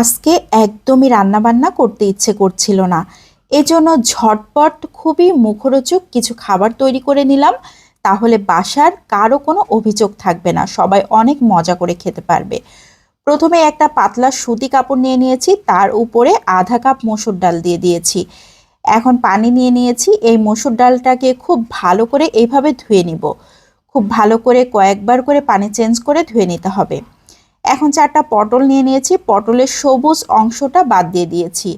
আজকে একদমই রান্নাবান্না করতে ইচ্ছে করছিল না। এজন্য ঝটপট খুবই মুখরোচক কিছু খাবার তৈরি করে নিলাম। তাহলে বাসার কারও কোনো অভিযোগ থাকবে না, সবাই অনেক মজা করে খেতে পারবে। প্রথমে একটা পাতলা সুতি কাপড় নিয়ে নিয়েছি, তার উপরে আধা কাপ মসুর ডাল দিয়ে দিয়েছি। এখন পানি নিয়ে নিয়েছি, এই মসুর ডালটাকে খুব ভালো করে এইভাবে ধুয়ে নিব। খুব ভালো করে কয়েকবার করে পানি চেঞ্জ করে ধুয়ে নিতে হবে। এখন চারটা পটল নিয়ে নিয়েছি। পটলের সবুজ অংশটা বাদ দিয়ে দিয়েছি।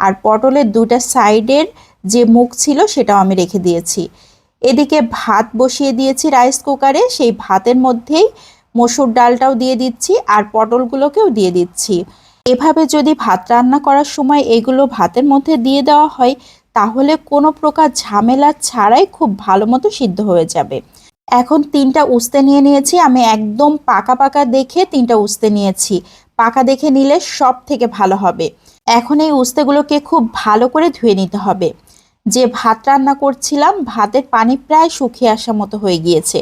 আর পটলের দুটা সাইডের যে মুখ ছিল সেটাও আমি রেখে দিয়েছি। এদিকে ভাত বসিয়ে দিয়েছি রাইস কুকারে। সেই ভাতের মধ্যেই মসুর ডালটাও দিয়ে দিচ্ছি আর পটলগুলোকেও দিয়ে দিচ্ছি। এভাবে যদি ভাত রান্না করার সময় এগুলো ভাতের মধ্যে দিয়ে দেওয়া হয়, তাহলে কোনো প্রকার ঝামেলা ছাড়াই খুব ভালো মতো সিদ্ধ হয়ে যাবে। এখন তিনটা উস্তে নিয়ে নিয়েছি। আমি একদম পাকা পাকা দেখে তিনটা উস্তে নিয়েছি। পাকা দেখে নিলে সব থেকে ভালো হবে। এখন এই উস্তেগুলোকে খুব ভালো করে ধুয়ে নিতে হবে। যে ভাত রান্না করছিলাম, ভাতের পানি প্রায় শুকিয়ে আসার মতো হয়ে গিয়েছে।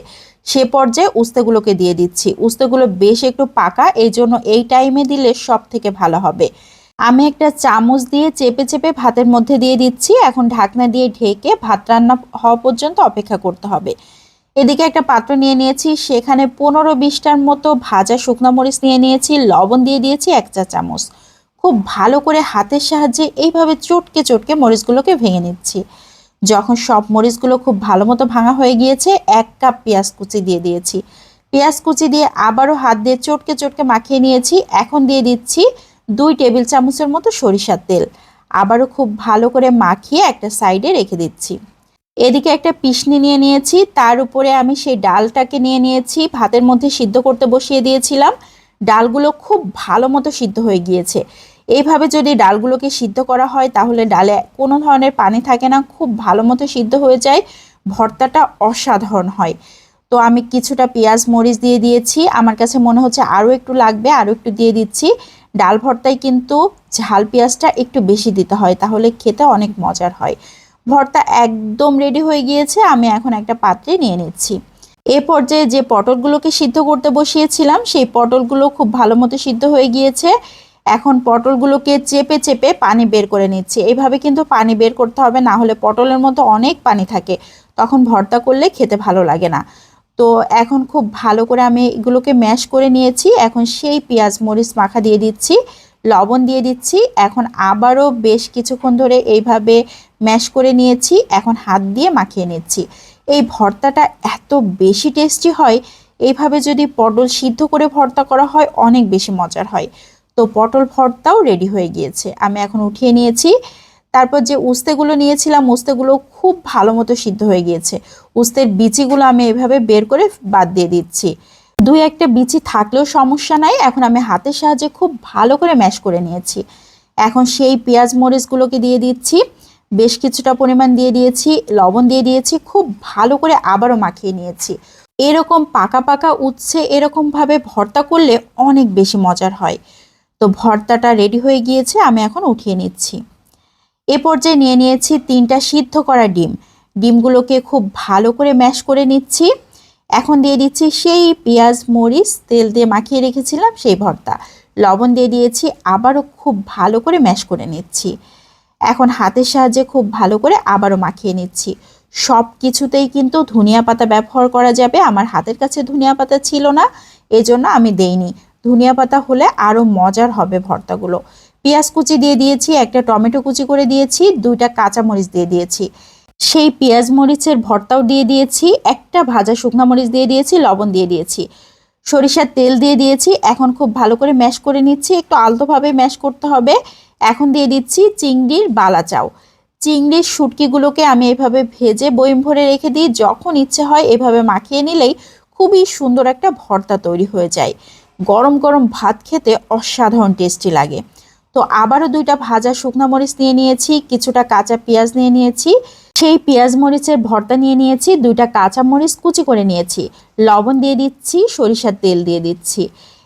সে পর্যায়ে উস্তেগুলোকে দিয়ে দিচ্ছি। উস্তেগুলো বেশ একটু পাকা এই জন্য এই টাইমে দিলে সব থেকে ভালো হবে। আমি একটা চামচ দিয়ে চেপে চেপে ভাতের মধ্যে দিয়ে দিচ্ছি। এখন ঢাকনা দিয়ে ঢেকে ভাত রান্না হওয়া পর্যন্ত অপেক্ষা করতে হবে। এদিকে একটা পাত্র নিয়ে নিয়েছি, সেখানে পনেরো বিশটার মতো ভাজা শুকনো মরিচ নিয়ে নিয়েছি, লবণ দিয়ে দিয়েছি এক চা চামচ। খুব ভালো করে হাতের সাহায্যে এইভাবে চটকে চটকে মরিচগুলোকে ভেঙে নিচ্ছি। যখন সব মরিচগুলো খুব ভালো মতো ভাঙা হয়ে গিয়েছে, এক কাপ পেঁয়াজ কুচি দিয়ে দিয়েছি। পেঁয়াজ কুচি দিয়ে আবারও হাত দিয়ে চটকে চটকে মাখিয়ে নিয়েছি। এখন দিয়ে দিচ্ছি দুই টেবিল চামচের মতো সরিষার তেল। আবারও খুব ভালো করে মাখিয়ে একটা সাইডে রেখে দিচ্ছি। এদিকে একটা পিসনি নিয়ে নিয়েছি, তার উপরে আমি সেই ডালটাকে নিয়ে নিয়েছি, ভাতের মধ্যে সিদ্ধ করতে বসিয়ে দিয়েছিলাম। ডালগুলো খুব ভালো মতো সিদ্ধ হয়ে গিয়েছে। এইভাবে যদি ডালগুলোকে সিদ্ধ করা হয়, তাহলে ডালে কোনো ধরনের পানি থাকে না, খুব ভালো মতো সিদ্ধ হয়ে যায়, ভর্তাটা অসাধারণ হয়। তো আমি কিছুটা পেঁয়াজ মরিচ দিয়ে দিয়েছি, আমার কাছে মনে হচ্ছে আরও একটু লাগবে, আরও একটু দিয়ে দিচ্ছি। ডাল ভর্তায় কিন্তু ঝাল পেঁয়াজটা একটু বেশি দিতে হয়, তাহলে খেতে অনেক মজার হয়। ভর্তা একদম রেডি হয়ে গিয়েছে, আমি এখন একটা পাত্রে নিয়ে নিচ্ছি। এ পর্যায়ে যে পটলগুলোকে সিদ্ধ করতে বসিয়েছিলাম, সেই পটলগুলো খুব ভালো মতো সিদ্ধ হয়ে গিয়েছে। এখন পটলগুলোকে চেপে চেপে পানি বের করে নিচ্ছি। এইভাবে কিন্তু পানি বের করতে হবে, না হলে পটলের মতো অনেক পানি থাকে। তখন ভর্তা করলে খেতে ভালো লাগে না। তো এখন খুব ভালো করে আমি এগুলোকে ম্যাশ করে নিয়েছি। এখন সেই পেঁয়াজ, মরিচ মাখা দিয়ে দিচ্ছি, লবণ দিয়ে দিচ্ছি। এখন আবারও বেশ কিছুক্ষণ ধরে এইভাবে ম্যাশ করে নিয়েছি। এখন হাত দিয়ে মাখিয়ে নিচ্ছি। এই ভর্তাটা এত বেশি টেস্টি হয়, এইভাবে যদি পটল সিদ্ধ করে ভর্তা করা হয়, অনেক বেশি মজার হয়। তো পটল ভর্তাও রেডি হয়ে গিয়েছে। আমি এখন উঠিয়ে নিয়েছি। তারপর যে উস্তেগুলো নিয়েছিলাম, উস্তেগুলো খুব ভালো মতো সিদ্ধ হয়ে গিয়েছে। উস্তের বিচিগুলো আমি এভাবে বের করে বাদ দিয়ে দিচ্ছি। দুই একটা বিচি থাকলেও সমস্যা নাই, এখন আমি হাতের সাহায্যে খুব ভালো করে ম্যাশ করে নিয়েছি। এখন সেই পেঁয়াজ মরিচগুলোকে দিয়ে দিচ্ছি, বেশ কিছুটা পরিমাণ দিয়ে দিয়েছি, লবণ দিয়ে দিয়েছি, খুব ভালো করে আবারও মাখিয়ে নিয়েছি। এরকম পাকা পাকা উচ্ছে এরকমভাবে ভর্তা করলে অনেক বেশি মজার হয়। তো ভর্তাটা রেডি হয়ে গিয়েছে, আমি এখন উঠিয়ে নিচ্ছি। এ পর্যায়ে নিয়ে নিয়েছি তিনটা সিদ্ধ করা ডিম। ডিমগুলোকে খুব ভালো করে ম্যাশ করে নিচ্ছি। এখন দিয়ে দিচ্ছি সেই পেঁয়াজ, মরিচ, তেল দিয়ে মাখিয়ে রেখেছিলাম সেই ভর্তা। লবণ দিয়ে দিয়েছি, আবারও খুব ভালো করে ম্যাশ করে নিচ্ছি। এখন হাতের সাহায্যে খুব ভালো করে আবারও মাখিয়ে নিচ্ছি। সব কিছুতেই কিন্তু ধনিয়া পাতা ব্যবহার করা যাবে, আমার হাতের কাছে ধনিয়া পাতা ছিল না, এজন্য আমি দেইনি। ধনিয়া পাতা হলে আরও মজার হবে ভর্তাগুলো। পেঁয়াজ কুচি দিয়ে দিয়েছি, একটা টমেটো কুচি করে দিয়েছি, দুইটা কাঁচা মরিচ দিয়ে দিয়েছি। সেই পেঁয়াজ মরিচের ভর্তাও দিয়ে দিয়েছি, একটা ভাজা শুকনো মরিচ দিয়ে দিয়েছি, লবণ দিয়ে দিয়েছি। সরিষার তেল দিয়ে দিয়েছি, এখন খুব ভালো করে ম্যাশ করে নিচ্ছি, একটু আলতোভাবে ম্যাশ করতে হবে। এখন দিয়ে দিচ্ছি চিংড়ির বালা চাও চিংড়ির শুটকিগুলোকে আমি এভাবে ভেজে বইম ভরে রেখে দিই, যখন ইচ্ছে হয় এভাবে মাখিয়ে নিলেই খুবই সুন্দর একটা ভর্তা তৈরি হয়ে যায়। গরম গরম ভাত খেতে অসাধারণ টেস্টি লাগে। তো আবারও দুইটা ভাজা শুকনো মরিচ নিয়ে নিয়েছি, কিছুটা কাঁচা পেঁয়াজ নিয়ে নিয়েছি, সেই পেঁয়াজ মরিচের ভর্তা নিয়ে নিয়েছি, দুইটা কাঁচা মরিচ কুচি করে নিয়েছি, লবণ দিয়ে দিচ্ছি, সরিষার তেল দিয়ে দিচ্ছি।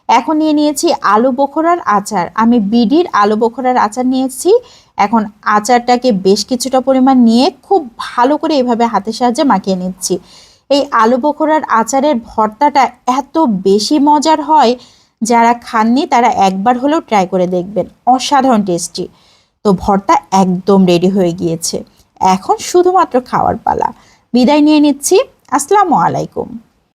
এখন নিয়ে নিয়েছি আলু বোখরার আচার। আমি বিডির আলু বখরার আচার নিয়েছি। এখন আচারটাকে বেশ কিছুটা পরিমাণ নিয়ে খুব ভালো করে এভাবে হাতের সাহায্যে মাখিয়ে নিচ্ছি। এই আলু বোখরার আচারের ভর্তাটা এত বেশি মজার হয় যারা খাননি তারা একবার হলেও ট্রাই করে দেখবেন। অসাধারণ টেস্টি তো ভর্তা একদম রেডি হয়ে গিয়েছে। এখন শুধুমাত্র খাওয়ার পালা। বিদায় নিয়ে নিচ্ছি। আসসালামু আলাইকুম।